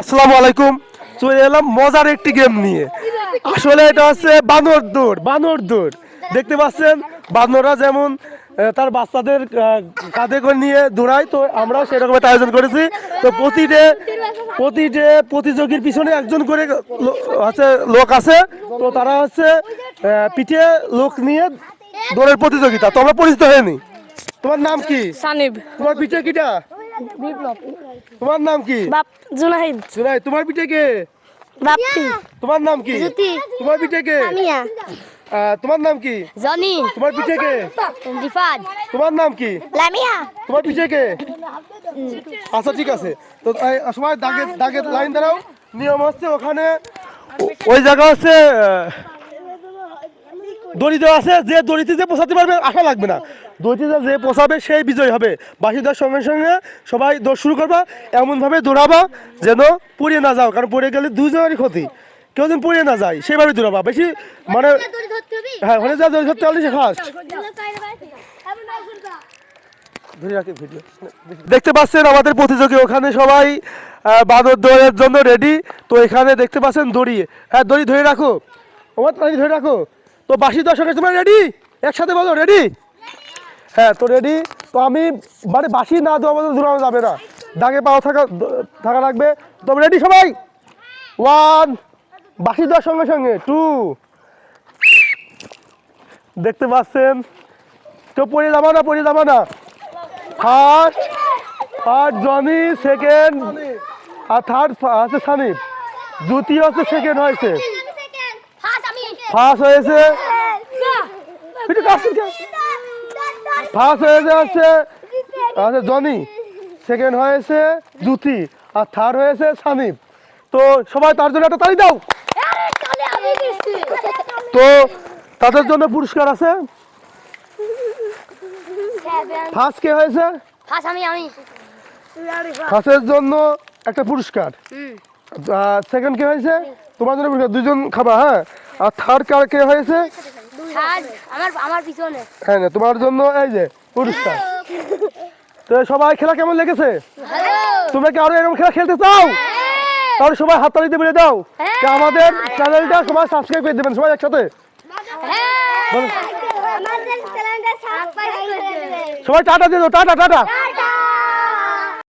আসসালামু আলাইকুম। চলে এলাম মজার একটি গেম নিয়ে। আসলে এটা হচ্ছে বানর দৌড় বানর দৌড়। দেখতে পাচ্ছেন বানররা যেমন তার বাচ্চাদের কাঁধে করে নিয়ে দৌড়ায় তো আমরাও সেরকম একটা আয়োজন করেছি। তো প্রতিটে প্রতিটে প্রতিযোগীর পিছনে একজন করে হচ্ছে লোক আছে। তো তারা হচ্ছে পিঠে লোক নিয়ে দৌড়ের প্রতিযোগিতা। তো আমরা পরিচিত হয়নি। তোমার নাম কি? সানিব। তোমার পিঠে কিটা? বিপ্লব। তোমার নাম কি? বাপ জুনাহিদ সুনাই তোমার পিঠে কে? বাপ্পি তোমার নাম কি? জ্যোতি। তোমার পিঠে কে? তোমার নাম কি? জনি। তোমার পিঠে কে? রিফাত। তোমার নাম কি? লামিয়া। তোমার পিঠে কে? আচ্ছা ঠিক আছে। তো সবাই দাগে দাগে লাইন দাঁড়াও। নিয়ম হচ্ছে ওখানে ওই জায়গা হচ্ছে দড়ি দেওয়া আছে যে দড়িতে যে পোষাতে পারবে আশা লাগবে না। দড়িতে যে- পোষাবে সেই বিজয় হবে। বাসি দেওয়ার সঙ্গে সঙ্গে সবাই দৌড় শুরু করবা এমনভাবে দৌড়াবা যেন পড়ে না যাও কারণ পড়ে গেলে দুজনেরই ক্ষতি। কেউ যেন পড়ে না যায় সেভাবে দৌড়াবা। বেশি মানে হ্যাঁ ওখানে যা দড়ি ধরতে পারলে সে ফার্স্ট রাখি ভিডিও দেখতে পাচ্ছেন আমাদের প্রতিযোগী ওখানে সবাই বাঁদর দৌড়ের জন্য রেডি তো এখানে দেখতে পাচ্ছেন দড়ি। হ্যাঁ দড়ি ধরে রাখো। আমার তাড়ি ধরে রাখো। তো বাসি দর্শকের তোমরা রেডি একসাথে বলো রেডি হ্যাঁ তো রেডি তো আমি মানে বাসি না দেওয়া পর্যন্ত দৌড়ানো যাবে না। দাগে পাওয়া থাকা থাকা লাগবে। তো রেডি সবাই? ওয়ান বাসি দেওয়ার সঙ্গে সঙ্গে টু দেখতে পাচ্ছেন? তো পড়ে যাবা না, পড়ে যাবা না। ফার্স্ট ফার্স্ট জনি সেকেন্ড আর থার্ড আছে সানিফ দ্বিতীয় হচ্ছে সেকেন্ড হয়েছে। ফার্স্ট হয়েছে। ফার্স্ট হয়েছে হচ্ছে আছে জনি। সেকেন্ড হয়েছে জুতি আর থার্ড হয়েছে সানিফ তো সবাই তার জন্য একটা তালি দাও। তো তাদের জন্য পুরস্কার আছে। ফার্স্ট কে হয়েছে? আমি আমি। ফার্স্টের জন্য একটা পুরস্কার। সেকেন্ড কে হয়েছে? তোমার জন্য পুরস্কার। দুজন খাবা হ্যাঁ? আর থার্ড কার কে হয়েছে? আমার আমার পিছনে। হ্যাঁ না তোমার জন্য এই যে পুরস্কার। তো সবাই খেলা কেমন লেগেছে? তোমরা কি আরও এরকম খেলা খেলতে চাও? তাহলে সবাই হাততালিতে বেড়ে দাও। যে আমাদের চ্যানেলটা সবাই সাবস্ক্রাইব করে দেবেন সবাই একসাথে। সবাই টাটা দিয়ে দাও টাটা টাটা।